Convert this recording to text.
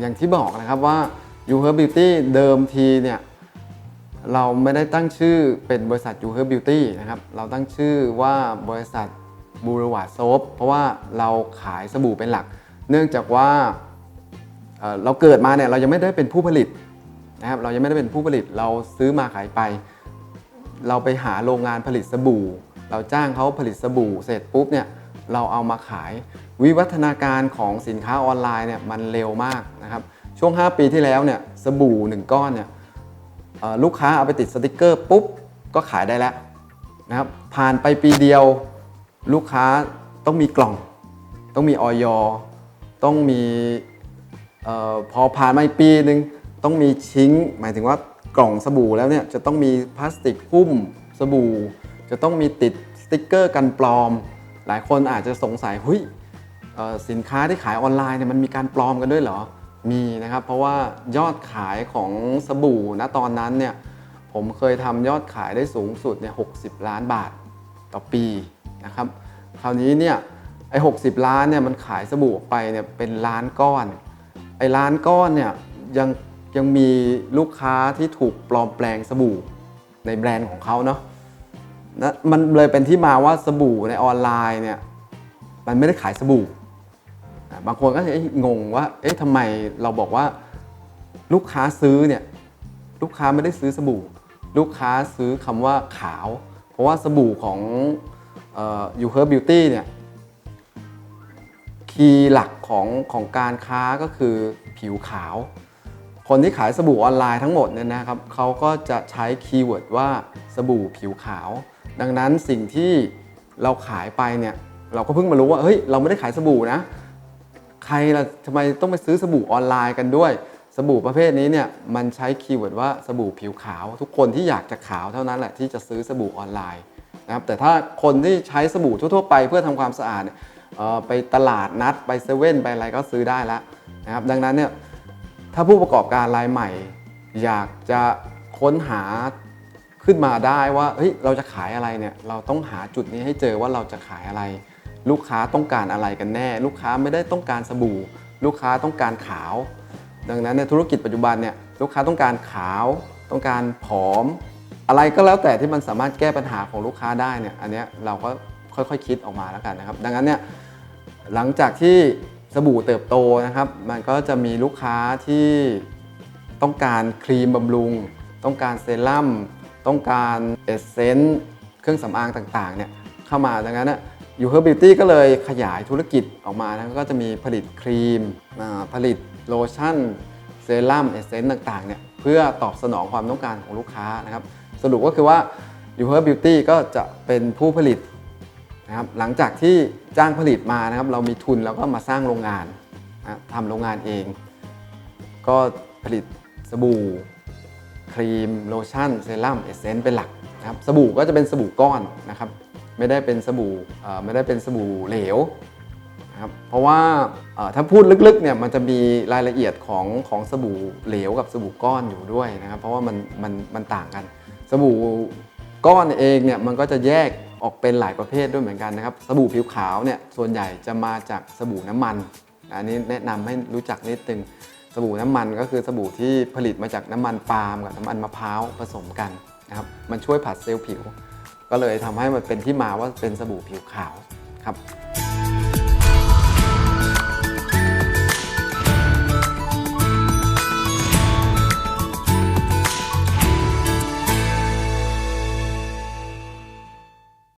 อย่างที่บอกนะครับว่า u h e r Beauty เดิมทีเนี่ยเราไม่ได้ตั้งชื่อเป็นบริษัท u h e r Beauty นะครับ เราตั้งชื่อว่าบริษัทบูรวาโซฟเพราะว่าเราขายสบู่เป็นหลัก เนื่องจากว่าเเราเกิดมาเนี่ยเรายังไม่ได้เป็นผู้ผลิตนะครับเรายังไม่ได้เป็นผู้ผลิตเราซื้อมาขายไป เราไปหาโรงงานผลิตสบู่ เราจ้างเขาผลิตสบู่ เสร็จปุ๊บเนี่ยเราเอามาขายวิวัฒนาการของสินค้าออนไลน์เนี่ยมันเร็วมาก นะครับช่วง 5 ปีที่แล้วเนี่ยสบู่ 1 ก้อนเนี่ยลูกค้าเอาไปติดสติกเกอร์ปุ๊บก็ขายได้แล้วนะครับผ่านไปปีเดียวลูกค้าต้องมีกล่อง ต้องมีออยต้องมีออพอผ่านมาอีกปีหนึ่งต้องมีชิงหมายถึงว่ากล่องสบู่แล้วเนี่ยจะต้องมีพลาสติกหุ้มสบู่ จะต้องมีติดสติกเกอร์กันปลอม หลายคนอาจจะสงสัยเฮ้ยสินค้าที่ขายออนไลน์เนี่ยมันมีการปลอมกันด้วยเหรอ มีนะครับ เพราะว่ายอดขายของสบู่ณตอนนั้นเนี่ยผมเคยทำยอดขายได้สูงสุดเนี่ย60ล้านบาทต่อปีนะครับ คราวนี้เนี่ยไอ้60ล้านเนี่ยมันขายสบู่ไปเนี่ยเป็นล้านก้อน ไอ้ล้านก้อนเนี่ยยังยังมีลูกค้าที่ถูกปลอมแปลงสบู่ในแบรนด์ของเขาเนาะนะมันเลยเป็นที่มาว่าสบู่ในออนไลน์เนี่ยมันไม่ได้ขายสบู่ บางคนก็จะงงว่า เอ๊ะทำไมเราบอกว่าลูกค้าซื้อเนี่ยลูกค้าไม่ได้ซื้อสบู่ ลูกค้าซื้อคำว่าขาว เพราะว่าสบู่ของยูเฮอร์บิวตี้เนี่ยคีย์หลักของของการค้าก็คือผิวขาว คนที่ขายสบู่ออนไลน์ทั้งหมดเนี่ยนะครับเขาก็จะใช้คีย์เวิร์ดว่าสบู่ผิวขาว ดังนั้นสิ่งที่เราขายไปเนี่ยเราก็เพิ่งมารู้ว่าเฮ้ยเราไม่ได้ขายสบู่นะ ใครล่ะทำไมต้องไปซื้อสบู่ออนไลน์กันด้วย สบู่ประเภทนี้เนี่ยมันใช้คีย์เวิร์ดว่าสบู่ผิวขาว ทุกคนที่อยากจะขาวเท่านั้นแหละที่จะซื้อสบู่ออนไลน์นะครับแต่ถ้าคนที่ใช้สบู่ทั่ว ๆ ไปเพื่อทำความสะอาดเนี่ยเอ่อไปตลาดนัดไปเซเว่นไปอะไรก็ซื้อได้แล้วนะครับดังนั้นเนี่ยถ้าผู้ประกอบการรายใหม่ อยากจะค้นหาขึ้นมาได้ว่าเฮ้ยเราจะขายอะไรเนี่ยเราต้องหาจุดนี้ให้เจอว่าเราจะขายอะไร ลูกค้าต้องการอะไรกันแน่ ลูกค้าไม่ได้ต้องการสบู่ ลูกค้าต้องการขาว ดังนั้นในธุรกิจปัจจุบันเนี่ยลูกค้าต้องการขาว ต้องการผอม อะไรก็แล้วแต่ที่มันสามารถแก้ปัญหาของลูกค้าได้เนี่ยอันนี้เราก็ค่อยๆคิดออกมาแล้วกันนะครับ ดังนั้นเนี่ยหลังจากที่สบู่เติบโตนะครับ มันก็จะมีลูกค้าที่ต้องการครีมบำรุง ต้องการเซรั่มต้องการเอสเซนต์เครื่องสำอางต่างๆเนี่ยเข้ามาดังนั้นเนี่ ยยูเฮอร์บิวตี้ก็เลยขยายธุรกิจออกมานะก็จะมีผลิตครีม ผลิตโลชั่น เซรั่มเอเซนต์ต่างๆเนี่ยเพื่อตอบสนองความต้องการของลูกค้านะครับ สรุปก็คือว่า u h e r Beauty ก็จะเป็นผู้ผลิตนะครับหลังจากที่จ้างผลิตมานะครับ เรามีทุนแล้วก็มาสร้างโรงงานนะทำโรงงานเอง ก็ผลิตสบู่ ครีม โลชั่น เซรั่มเอเซนต์เป็นหลักนะครับสบู่ก็จะเป็นสบู่ก้อนนะครับ ไม่ได้เป็นสบู่ไม่ได้เป็นสบู่เหลวนะครับเพราะว่าถ้าพูดลึกๆเนี่ยมันจะมีรายละเอียดของของสบู่เหลวกับสบู่ก้อนอยู่ด้วยนะครับ เพราะว่ามันมันมันต่างกัน สบู่ก้อนเองเนี่ยมันก็จะแยกออกเป็นหลายประเภทด้วยเหมือนกันนะครับ สบู่ผิวขาวเนี่ยส่วนใหญ่จะมาจากสบู่น้ำมัน อันนี้แนะนำให้รู้จักนิดนึงสบู่น้ำมันก็คือสบู่ที่ผลิตมาจากน้ำมันปาล์มกับน้ำมันมะพร้าวผสมกันนะครับมันช่วยผัดเซลล์ผิว ก็เลยทำให้มันเป็นที่มาว่าเป็นสบู่ผิวขาวครับ